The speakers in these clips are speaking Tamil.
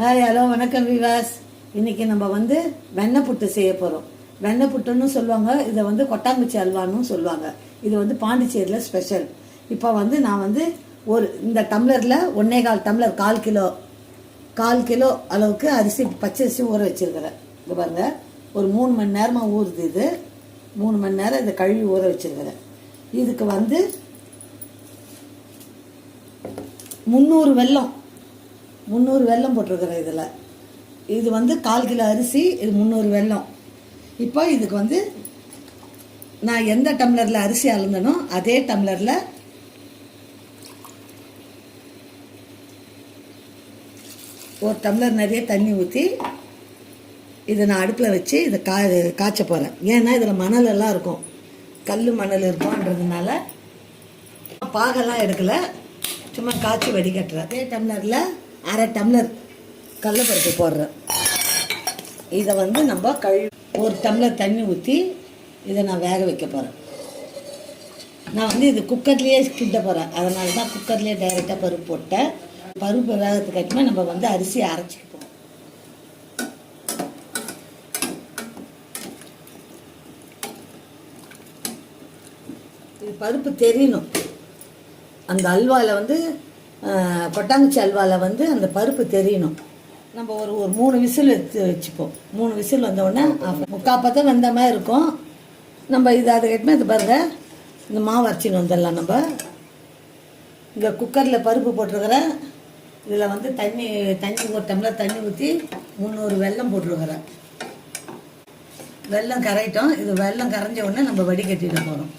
ஹாய் ஹலோ வணக்கம் விவாஸ். இன்னைக்கு நம்ம வந்து வெண்ணெய் புட்டு செய்ய போகிறோம் வெண்ணெய் புட்டுன்னு சொல்லுவாங்க இதை வந்து கொட்டாங்குச்சி அல்வான்னு சொல்லுவாங்க. இது வந்து பாண்டிச்சேரியில் ஸ்பெஷல் இப்போ வந்து நான் வந்து ஒரு இந்த டம்ளரில் ஒன்னே கால் டம்ளர் கால் கிலோ கால் கிலோ அளவுக்கு அரிசி பச்சை அரிசி ஊற வச்சுருக்கிறேன். இது பாருங்க ஒரு மூணு மணி நேரமாக ஊறுது இது. மூணு மணி நேரம் இதை கழுவி ஊற வச்சுருக்கிறேன். இதுக்கு வந்து முந்நூறு வெல்லம் முந்நூறு வெல்லம் போட்டிருக்கிறேன் இதில். இது வந்து கால் கிலோ அரிசி இது முந்நூறு வெல்லம். இப்போ இதுக்கு வந்து நான் எந்த டம்ளரில் அரிசி அளந்தனோ அதே டம்ளரில் ஒரு டம்ளர் நிறைய தண்ணி ஊற்றி இதை நான் அடுப்பில் வச்சு இதை கா காய்ச்ச போகிறேன் ஏன்னா இதில் மணல் எல்லாம் இருக்கும். கல் மணல் இருக்கும்ன்றதுனால பாகெல்லாம் எடுக்கலை. சும்மா காய்ச்சி வடிகட்டுறேன். அதே டம்ளரில் அரை டம்ளர் கடலப்பருப்பு போடுறேன். இதை வந்து நம்ம கழு ஒரு டம்ளர் தண்ணி ஊற்றி இதை நான் வேக வைக்க போகிறேன் நான் வந்து இது குக்கர்லேயே கிட்ட போகிறேன் அதனால தான் குக்கர்லேயே டைரெக்டாக பருப்பு போட்டேன். பருப்பு வேகத்துக்காட்டுமே நம்ம வந்து அரிசியை அரைச்சிக்குவோம் இது பருப்பு தெரியணும். அந்த அல்வாவில் வந்து கொட்டாங்குச்சி அல்வாவில் வந்து அந்த பருப்பு தெரியணும். நம்ம ஒரு ஒரு மூணு விசில் வச்சு வச்சுப்போம். மூணு விசில் வந்த உடனே ஆஃப் முக்கால் பக்கம் வெந்த மாதிரி இருக்கும். நம்ம இது அதுக்கேட்டுமே இது பாருங்கள் இந்த மாவு அரைச்சின்னு வந்துடலாம் நம்ம. இங்கே குக்கரில் பருப்பு போட்டிருக்கிறேன் இதில் வந்து தண்ணி தண்ணி ஒரு டம்ளர் தண்ணி ஊற்றி முந்நூறு வெல்லம் போட்டிருக்கிறேன் வெல்லம் கரையிட்டோம். இது வெல்லம் கரைஞ்ச உடனே நம்ம வடிகட்டிட்டு போகிறோம்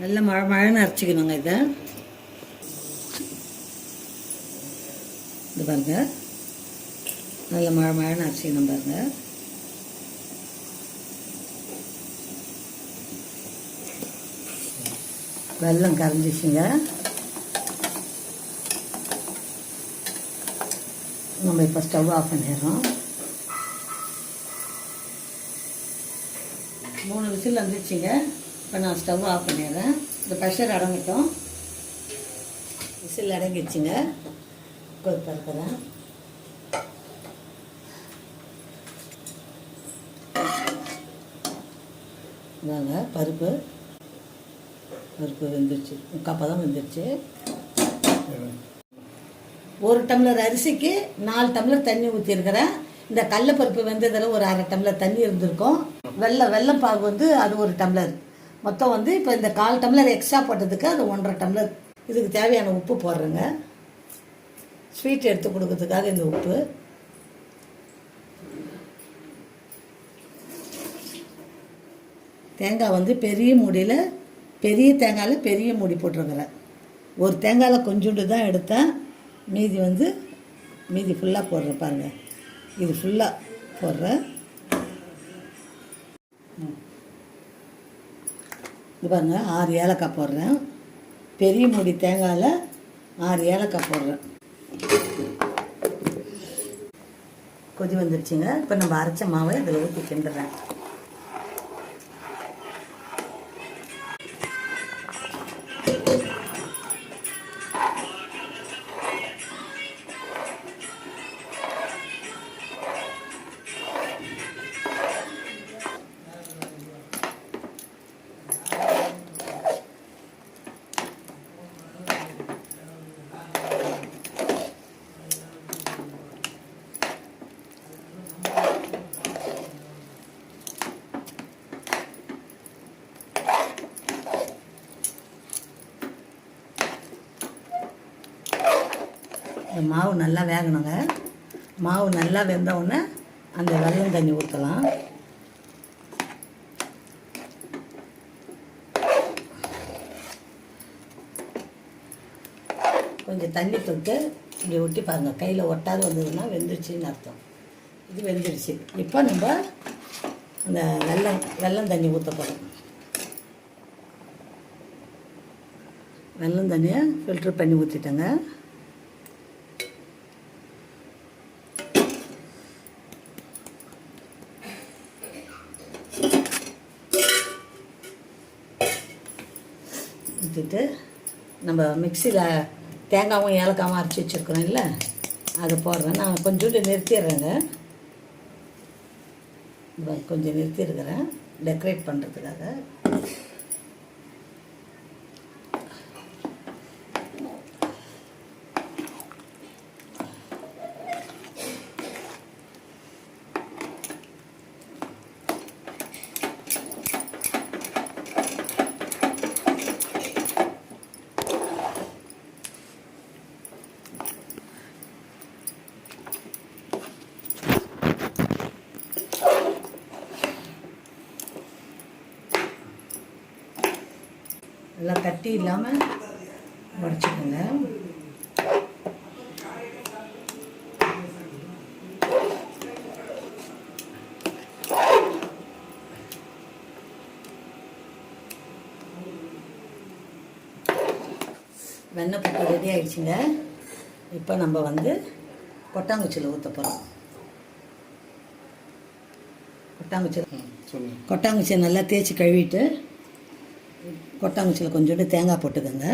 நல்ல மழை மழைன்னு அரைச்சிக்கணுங்க இதை. இது பாருங்க. நல்ல மழை மழைன்னு அரைச்சிக்கணும் பாருங்க. வெள்ளம் கரைஞ்சிச்சுங்க. நம்ம இப்போ ஸ்டவ் ஆஃப் பண்ணிடுறோம். மூணு விசில் வந்துச்சுங்க இப்போ நான் ஸ்டவ் ஆஃப் பண்ணிடுறேன். இந்த ப்ரெஷர் அடங்கட்டும். விசில் அடங்கிடுச்சுங்க. கொதிப்ப இருக்கிறேன் இதாங்க பருப்பு. பருப்பு வெந்துருச்சு. முக்கால் பதம் வெந்துருச்சு. ஒரு டம்ளர் அரிசிக்கு நாலு டம்ளர் தண்ணி ஊற்றிருக்கிறேன் இந்த கடலப்பருப்பு வெந்ததில் ஒரு அரை டம்ளர் தண்ணி இருந்திருக்கும். வெள்ளம் பாகு வந்து அது ஒரு டம்ளர். மொத்தம் வந்து இப்போ இந்த கால் டம்ளர் எக்ஸ்ட்ரா போட்டதுக்கு அது ஒன்றரை டம்ளர். இதுக்கு தேவையான உப்பு போடுறேங்க. ஸ்வீட் எடுத்து கொடுக்கறதுக்காக இந்த உப்பு. தேங்காய் வந்து பெரிய மூடியில் பெரிய தேங்காயில் பெரிய மூடி போட்டிருக்கிறேன். ஒரு தேங்காயில் கொஞ்சோண்டு தான் எடுத்தேன். மீதி வந்து மீதி ஃபுல்லாக போடுறேன் பாருங்கள் இது ஃபுல்லாக போடுறேன். ம். இது பாருங்கள் ஆறு ஏலக்காய் போடுறேன். பெரிய மூடி தேங்காயில் ஆறு ஏலக்காய் போடுறேன். கொதி வந்துருச்சுங்க. இப்போ நம்ம அரைச்ச மாவை இதில் ஊற்றி கிண்டுறேன். மாவு நல்லா வேகணுங்க. மாவு நல்லா வெந்தவுடனே அந்த வெள்ளம் தண்ணி ஊற்றலாம் கொஞ்சம் தண்ணி தொட்டு இப்படி ஒட்டி பாருங்கள் கையில் ஒட்டாது வந்ததுன்னா வெந்துருச்சுன்னு அர்த்தம். இது வெந்துருச்சு. இப்போ நம்ம அந்த வெள்ளம் வெல்லம் தண்ணி ஊற்ற போகிறோம் வெல்லம் தண்ணியை ஃபில்ட்ரு பண்ணி ஊற்றிட்டேங்க ஊற்றிட்டு நம்ம மிக்சியில் தேங்காவும் ஏலக்காவும் அரைச்சி வச்சுருக்குறோம் இல்லை? அதை போடுறேன். நான் கொஞ்சோண்டு நிறுத்திடுறேங்க. கொஞ்சம் நிறுத்தியிருக்கிறேன் டெக்கரேட் பண்ணுறதுக்காக நல்லா கட்டி இல்லாமல் உடச்சிக்கோங்க வெண்ணெய் புட்டு ரெடி ஆயிடுச்சுங்க. இப்போ நம்ம வந்து கொட்டாங்குச்சியில் ஊற்ற போகிறோம் கொட்டாங்குச்சியில் சொல்லுங்க. கொட்டாங்குச்சியை நல்லா தேய்ச்சி கழுவிட்டு கொட்டாங்குச்சியில் கொஞ்சோண்டு தேங்காய் போட்டுக்கோங்க.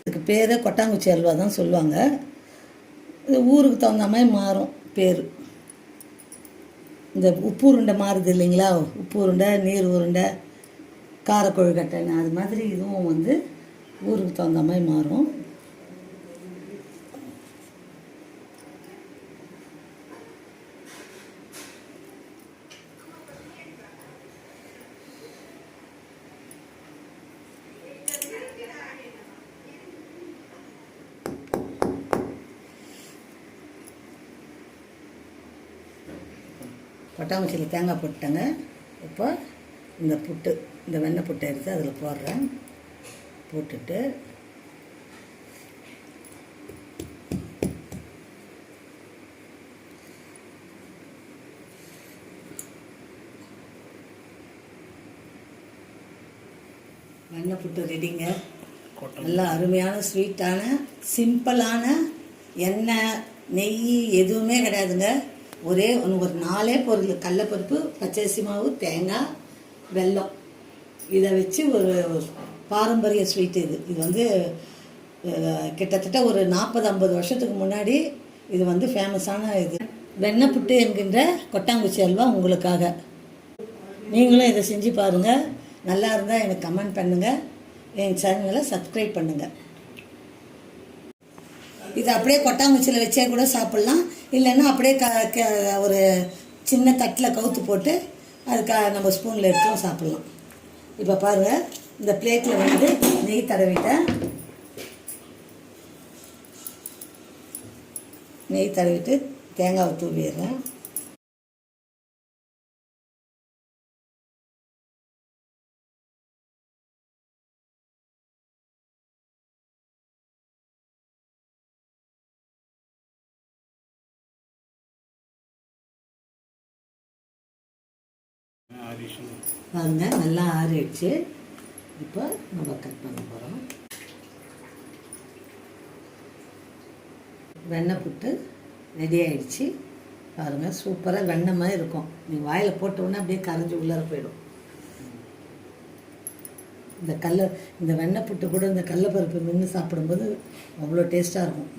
இதுக்கு பேரே கொட்டாங்குச்சி அல்வா தான் சொல்லுவாங்க. இது ஊருக்கு தகுந்த மாதிரி மாறும் பேர். இந்த உப்பு உருண்டை மாறுது இல்லைங்களா? உப்பு உருண்டை நீர் உருண்டை காரக்கொழுக்கட்டைன்னு அது மாதிரி இதுவும் வந்து ஊருக்கு தகுந்த மாதிரி மாறும். கொட்டாங்குச்சியில் தேங்காய் போட்டுட்டேங்க. இப்போ இந்த புட்டு இந்த வெண்ணெய் புட்டை எடுத்து அதில் போடுறேன். போட்டுட்டு வெண்ணெய் புட்டு ரெடிங்க. நல்ல அருமையான ஸ்வீட்டான சிம்பிளான எண்ணெய் நெய் எதுவுமே கிடையாதுங்க. ஒரே ஒன்று ஒரு நாலே பொருள். கடலப்பருப்பு பச்சரிசி மாவு தேங்காய் வெல்லம். இதை வச்சு ஒரு பாரம்பரிய ஸ்வீட் இது. இது வந்து கிட்டத்தட்ட ஒரு நாற்பது ஐம்பது வருஷத்துக்கு முன்னாடி இது வந்து ஃபேமஸான இது. வெண்ணெய் புட்டு என்கின்ற கொட்டாங்குச்சி அல்வா உங்களுக்காக. நீங்களும் இதை செஞ்சு பாருங்கள் நல்லா இருந்தால் எனக்கு கமெண்ட் பண்ணுங்கள் என் சேனலை சப்ஸ்கிரைப் பண்ணுங்கள் இது அப்படியே கொட்டாங்குச்சியில் வச்சே கூட சாப்பிட்லாம். இல்லைன்னா அப்படியே க க ஒரு சின்ன தட்டில் கவுத்து போட்டு அதுக்காக நம்ம ஸ்பூனில் எடுத்தும் சாப்பிட்லாம். இப்போ பாருங்கள் இந்த பிளேட்டில் வந்து நெய் தடவிட்டேன். நெய் தடவிட்டு தேங்காவை தூவிடுறேன். பாருங்க நல்லா ஆறிடுச்சு. இப்போ நம்ம கட் பண்ண போகிறோம் வெண்ணெய் புட்டு ரெடி ஆயிடுச்சு. பாருங்கள் சூப்பராக வெண்ணெய் மாதிரி இருக்கும். நீங்கள் வாயில் போட்ட உடனே அப்படியே கரைஞ்சி உள்ளார போயிடும். இந்த கடல இந்த வெண்ணெய் புட்டு கூட இந்த கடலப்பருப்பு மின்னு சாப்பிடும்போது அவ்வளோ டேஸ்ட்டாக இருக்கும்.